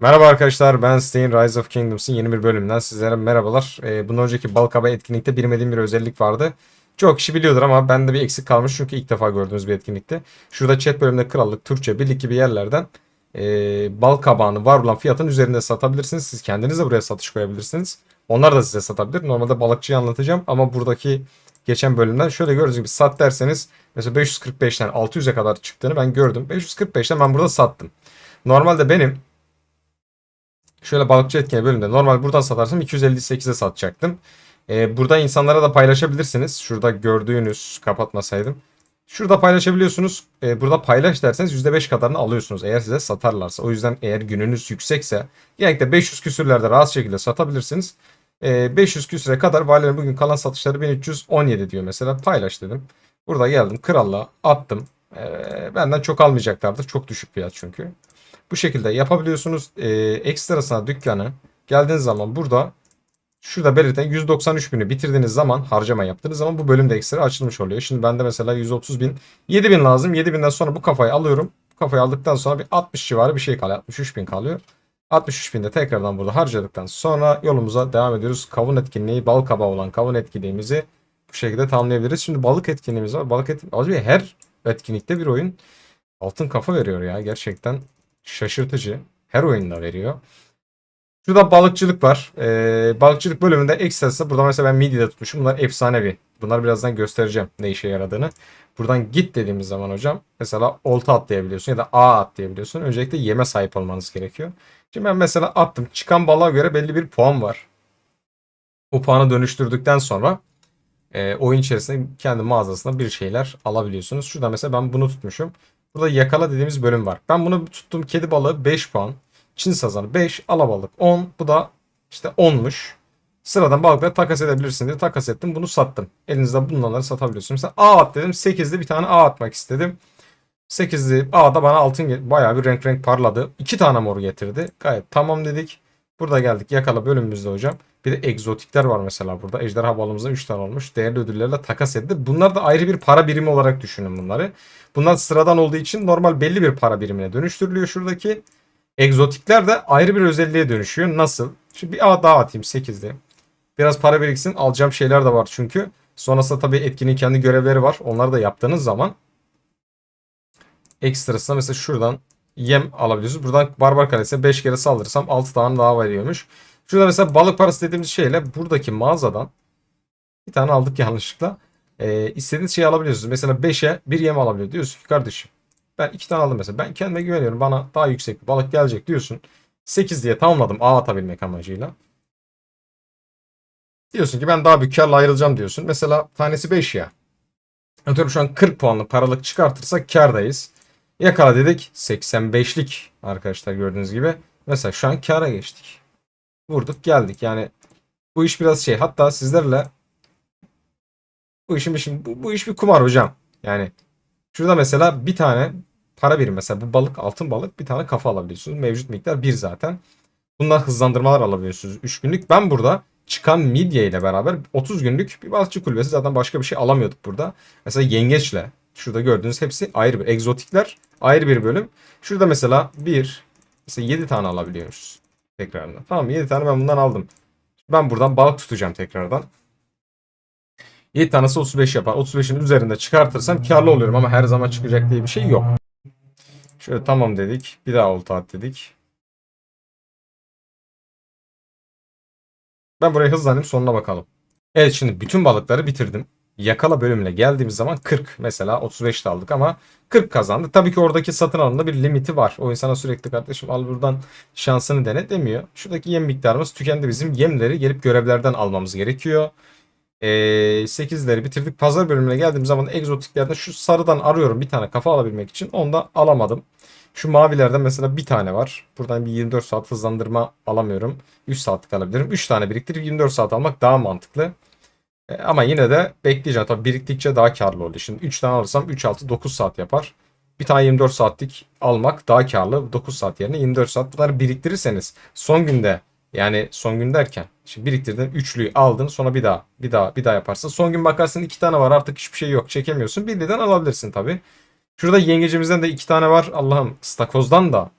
Merhaba arkadaşlar ben Stein Rise of Kingdoms'ın yeni bir bölümünden sizlere merhabalar. Ee, bundan önceki Balkaba etkinlikte bilmediğim bir özellik vardı. Çok kişi biliyordur ama bende bir eksik kalmış çünkü ilk defa gördüğünüz bir etkinlikte. Şurada chat bölümünde krallık, Türkçe, birlik gibi yerlerden e, bal var olan fiyatın üzerinde satabilirsiniz. Siz kendiniz de buraya satış koyabilirsiniz. Onlar da size satabilir. Normalde balıkçıyı anlatacağım ama buradaki geçen bölümden şöyle gördüğünüz gibi sat derseniz mesela 545'ten 600'e kadar çıktığını ben gördüm. 545'ten ben burada sattım. Normalde benim Şöyle balıkçı etkili bölümde normal buradan satarsam 258'e satacaktım. Ee, burada insanlara da paylaşabilirsiniz. Şurada gördüğünüz kapatmasaydım. Şurada paylaşabiliyorsunuz. Ee, burada paylaş derseniz %5 kadarını alıyorsunuz eğer size satarlarsa. O yüzden eğer gününüz yüksekse genellikle 500 küsürlerde rahat şekilde satabilirsiniz. Ee, 500 küsüre kadar valilerin bugün kalan satışları 1317 diyor mesela. Paylaş dedim. Burada geldim kralla attım. Ee, benden çok almayacaklardır. Çok düşük fiyat çünkü. Bu şekilde yapabiliyorsunuz. Ee, ekstrasına dükkanı geldiğiniz zaman burada şurada belirten 193 bini bitirdiğiniz zaman harcama yaptığınız zaman bu bölümde ekstra açılmış oluyor. Şimdi bende mesela 130 bin 7 bin lazım. 7 binden sonra bu kafayı alıyorum. Bu kafayı aldıktan sonra bir 60 civarı bir şey kalıyor. 63 bin kalıyor. 63 binde tekrardan burada harcadıktan sonra yolumuza devam ediyoruz. Kavun etkinliği bal kabağı olan kavun etkinliğimizi bu şekilde tamamlayabiliriz. Şimdi balık etkinliğimiz var. Balık etkinliği. Her etkinlikte bir oyun altın kafa veriyor ya. Gerçekten şaşırtıcı. Her oyunda veriyor. Şurada balıkçılık var. Ee, balıkçılık bölümünde ekstrası. Burada mesela ben midyede tutmuşum. Bunlar efsanevi. Bunları birazdan göstereceğim ne işe yaradığını. Buradan git dediğimiz zaman hocam mesela olta atlayabiliyorsun ya da A atlayabiliyorsun. Öncelikle yeme sahip olmanız gerekiyor. Şimdi ben mesela attım. Çıkan balığa göre belli bir puan var. Bu puanı dönüştürdükten sonra e, oyun içerisinde kendi mağazasında bir şeyler alabiliyorsunuz. Şurada mesela ben bunu tutmuşum. Burada yakala dediğimiz bölüm var. Ben bunu tuttum kedi balığı 5 puan. Çin sazanı 5, alabalık 10. Bu da işte 10'muş. Sıradan balıkları takas edebilirsin diye takas ettim. Bunu sattım. Elinizde bunları satabiliyorsunuz. Mesela A at dedim. 8'li bir tane A atmak istedim. 8'li A'da bana altın bayağı bir renk renk parladı. 2 tane mor getirdi. Gayet tamam dedik. Burada geldik yakala bölümümüzde hocam. Bir de egzotikler var mesela burada. Ejderha balımızda 3 tane olmuş. Değerli ödüllerle takas edildi. Bunlar da ayrı bir para birimi olarak düşünün bunları. Bunlar sıradan olduğu için normal belli bir para birimine dönüştürülüyor şuradaki. Egzotikler de ayrı bir özelliğe dönüşüyor. Nasıl? Şimdi bir A daha atayım 8'de. Biraz para biriksin. Alacağım şeyler de var çünkü. Sonrasında tabii etkinin kendi görevleri var. Onları da yaptığınız zaman ekstrasına mesela şuradan yem alabiliyorsunuz. Buradan barbar kalesine 5 kere saldırırsam 6 tane daha veriyormuş. Şurada mesela balık parası dediğimiz şeyle buradaki mağazadan bir tane aldık yanlışlıkla. Ee, istediğiniz şeyi alabiliyorsunuz. Mesela 5'e bir yem alabiliyor. Diyorsun ki kardeşim ben 2 tane aldım mesela. Ben kendime güveniyorum. Bana daha yüksek bir balık gelecek diyorsun. 8 diye tamamladım ağ atabilmek amacıyla. Diyorsun ki ben daha büyük karla ayrılacağım diyorsun. Mesela tanesi 5 ya. Atıyorum şu an 40 puanlık paralık çıkartırsak kardayız. Yakala dedik 85'lik arkadaşlar gördüğünüz gibi. Mesela şu an kara geçtik. Vurduk geldik yani bu iş biraz şey hatta sizlerle bu işin bir bu, bu iş bir kumar hocam. Yani şurada mesela bir tane para birimi mesela bu balık altın balık bir tane kafa alabiliyorsunuz. Mevcut miktar 1 zaten. Bunlar hızlandırmalar alabiliyorsunuz 3 günlük. Ben burada çıkan midye ile beraber 30 günlük bir balıkçı kulübesi zaten başka bir şey alamıyorduk burada. Mesela yengeçle şurada gördüğünüz hepsi ayrı bir egzotikler ayrı bir bölüm. Şurada mesela bir mesela 7 tane alabiliyoruz tekrardan. Tamam 7 tane ben bundan aldım. Ben buradan balık tutacağım tekrardan. 7 tanesi 35 yapar. 35'in üzerinde çıkartırsam karlı oluyorum ama her zaman çıkacak diye bir şey yok. Şöyle tamam dedik. Bir daha olta at dedik. Ben burayı hızlanayım sonuna bakalım. Evet şimdi bütün balıkları bitirdim. Yakala bölümüne geldiğimiz zaman 40 mesela 35 de aldık ama 40 kazandık. Tabii ki oradaki satın alımda bir limiti var. O insana sürekli kardeşim al buradan şansını dene demiyor. Şuradaki yem miktarımız tükendi bizim. Yemleri gelip görevlerden almamız gerekiyor. Ee, 8'leri bitirdik. Pazar bölümüne geldiğim zaman egzotiklerden şu sarıdan arıyorum bir tane kafa alabilmek için. Onu da alamadım. Şu mavilerden mesela bir tane var. Buradan bir 24 saat hızlandırma alamıyorum. 3 saatlik alabilirim. 3 tane biriktirip 24 saat almak daha mantıklı. E, ama yine de bekleyeceğim. Tabii biriktikçe daha karlı oluyor. Şimdi 3 tane alırsam 3 6 9 saat yapar. Bir tane 24 saatlik almak daha karlı. 9 saat yerine 24 saat. Bunları biriktirirseniz son günde yani son gün derken şimdi biriktirdin üçlüyü aldın sonra bir daha bir daha bir daha yaparsın. Son gün bakarsın iki tane var artık hiçbir şey yok çekemiyorsun. Birden alabilirsin tabi. Şurada yengecimizden de iki tane var. Allah'ım stakozdan da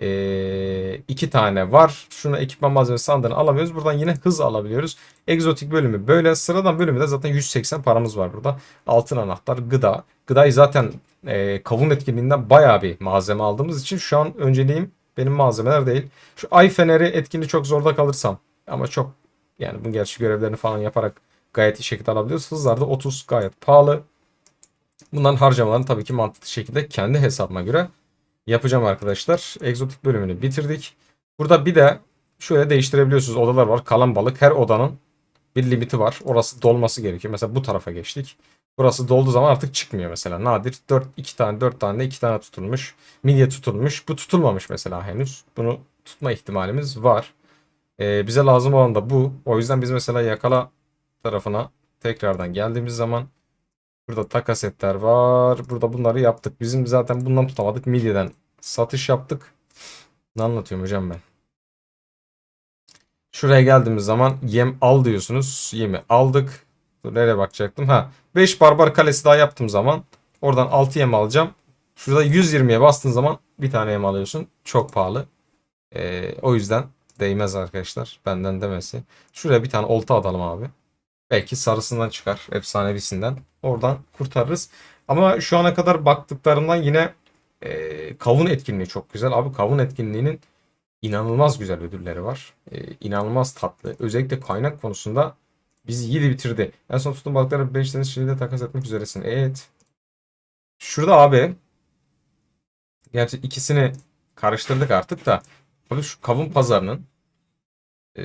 ee, iki tane var. Şunu ekipman malzemesi sandığını alamıyoruz. Buradan yine hız alabiliyoruz. Egzotik bölümü böyle. Sıradan bölümü de zaten 180 paramız var burada. Altın anahtar, gıda. Gıdayı zaten e, kavun etkinliğinden bayağı bir malzeme aldığımız için şu an önceliğim benim malzemeler değil. Şu ay feneri etkinliği çok zorda kalırsam ama çok yani bu gerçi görevlerini falan yaparak gayet iyi şekilde alabiliyoruz. Hızlar da 30 gayet pahalı. Bunların harcamalarını tabii ki mantıklı şekilde kendi hesabıma göre yapacağım arkadaşlar. Egzotik bölümünü bitirdik. Burada bir de şöyle değiştirebiliyorsunuz. Odalar var. Kalan balık. Her odanın bir limiti var. Orası dolması gerekiyor. Mesela bu tarafa geçtik. Burası dolduğu zaman artık çıkmıyor mesela. Nadir 4 2 tane 4 tane 2 tane tutulmuş. Midye tutulmuş. Bu tutulmamış mesela henüz. Bunu tutma ihtimalimiz var. Ee, bize lazım olan da bu. O yüzden biz mesela yakala tarafına tekrardan geldiğimiz zaman burada takas etler var. Burada bunları yaptık. Bizim zaten bundan tutamadık. Midyeden satış yaptık. Ne anlatıyorum hocam ben? Şuraya geldiğimiz zaman yem al diyorsunuz. Yemi aldık. Dur, nereye bakacaktım? Ha 5 barbar kalesi daha yaptığım zaman oradan 6 yem alacağım. Şurada 120'ye bastığın zaman bir tane yem alıyorsun. Çok pahalı. Ee, o yüzden değmez arkadaşlar. Benden demesi. Şuraya bir tane olta atalım abi. Belki sarısından çıkar. Efsanevisinden. Oradan kurtarırız. Ama şu ana kadar baktıklarımdan yine e, kavun etkinliği çok güzel. Abi kavun etkinliğinin inanılmaz güzel ödülleri var. E, inanılmaz tatlı. Özellikle kaynak konusunda bizi yedi bitirdi. En son tuttuğum balıkları 5 deniz şekilde takas etmek üzeresin. Evet. Şurada abi. Gerçi ikisini karıştırdık artık da. Abi şu kavun pazarının e,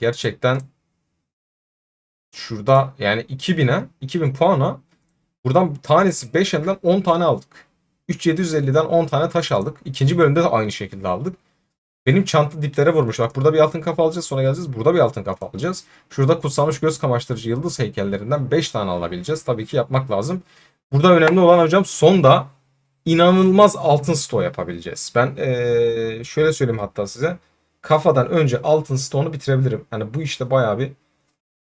gerçekten şurada yani 2000'e 2000 puana buradan tanesi 5M'den 10 tane aldık. 3750'den 10 tane taş aldık. İkinci bölümde de aynı şekilde aldık. Benim çanta diplere vurmuş. Bak burada bir altın kafa alacağız sonra geleceğiz. Burada bir altın kafa alacağız. Şurada kutsanmış göz kamaştırıcı yıldız heykellerinden 5 tane alabileceğiz. Tabii ki yapmak lazım. Burada önemli olan hocam sonda inanılmaz altın stoğu yapabileceğiz. Ben ee, şöyle söyleyeyim hatta size. Kafadan önce altın stoğunu bitirebilirim. Yani bu işte bayağı bir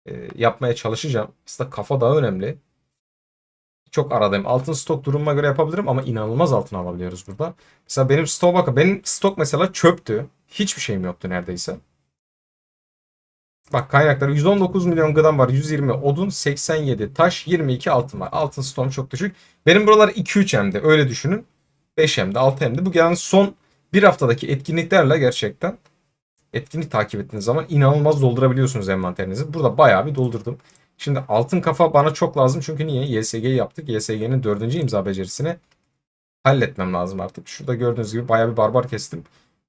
e, yapmaya çalışacağım. Aslında kafa daha önemli. Çok aradayım. Altın stok durumuma göre yapabilirim ama inanılmaz altın alabiliyoruz burada. Mesela benim stok bakın. Benim stok mesela çöptü. Hiçbir şeyim yoktu neredeyse. Bak kaynakları 119 milyon gıdam var. 120 odun, 87 taş, 22 altın var. Altın stoğum çok düşük. Benim buralar 2-3 M'de öyle düşünün. 5 M'de 6 M'de. Bu yani son bir haftadaki etkinliklerle gerçekten etkinlik takip ettiğiniz zaman inanılmaz doldurabiliyorsunuz envanterinizi. Burada bayağı bir doldurdum. Şimdi altın kafa bana çok lazım çünkü niye? YSG yaptık. YSG'nin dördüncü imza becerisini halletmem lazım artık. Şurada gördüğünüz gibi bayağı bir barbar kestim.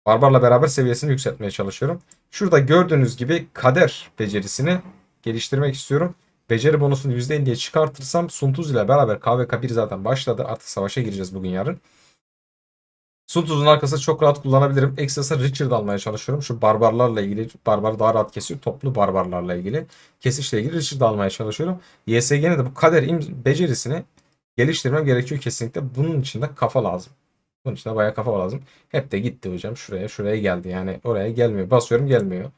Barbarla beraber seviyesini yükseltmeye çalışıyorum. Şurada gördüğünüz gibi kader becerisini geliştirmek istiyorum. Beceri bonusunu %50'ye çıkartırsam Suntuz ile beraber KVK1 zaten başladı. Artık savaşa gireceğiz bugün yarın. Suntuz'un arkasında çok rahat kullanabilirim. Ekstrası Richard almaya çalışıyorum. Şu barbarlarla ilgili. Barbar daha rahat kesiyor. Toplu barbarlarla ilgili. Kesişle ilgili Richard almaya çalışıyorum. YSG'ne de bu kader becerisini geliştirmem gerekiyor kesinlikle. Bunun için de kafa lazım. Bunun için de bayağı kafa lazım. Hep de gitti hocam. Şuraya şuraya geldi. Yani oraya gelmiyor. Basıyorum gelmiyor.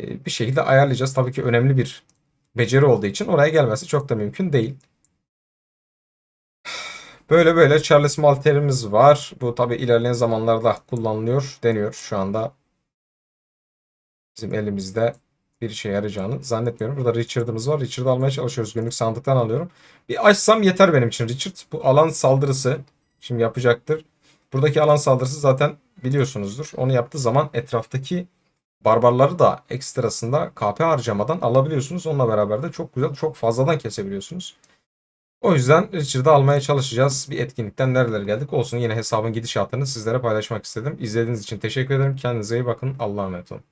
Ee, bir şekilde ayarlayacağız. Tabii ki önemli bir beceri olduğu için oraya gelmesi çok da mümkün değil. Böyle böyle Charles Malter'imiz var. Bu tabi ilerleyen zamanlarda kullanılıyor, deniyor. Şu anda bizim elimizde bir işe yarayacağını zannetmiyorum. Burada Richard'ımız var. Richard'ı almaya çalışıyoruz. Günlük sandıktan alıyorum. Bir açsam yeter benim için Richard. Bu alan saldırısı şimdi yapacaktır. Buradaki alan saldırısı zaten biliyorsunuzdur. Onu yaptığı zaman etraftaki barbarları da ekstrasında KP harcamadan alabiliyorsunuz. Onunla beraber de çok güzel, çok fazladan kesebiliyorsunuz. O yüzden Richard'ı almaya çalışacağız. Bir etkinlikten nerelere geldik olsun. Yine hesabın gidişatını sizlere paylaşmak istedim. İzlediğiniz için teşekkür ederim. Kendinize iyi bakın. Allah'a emanet olun.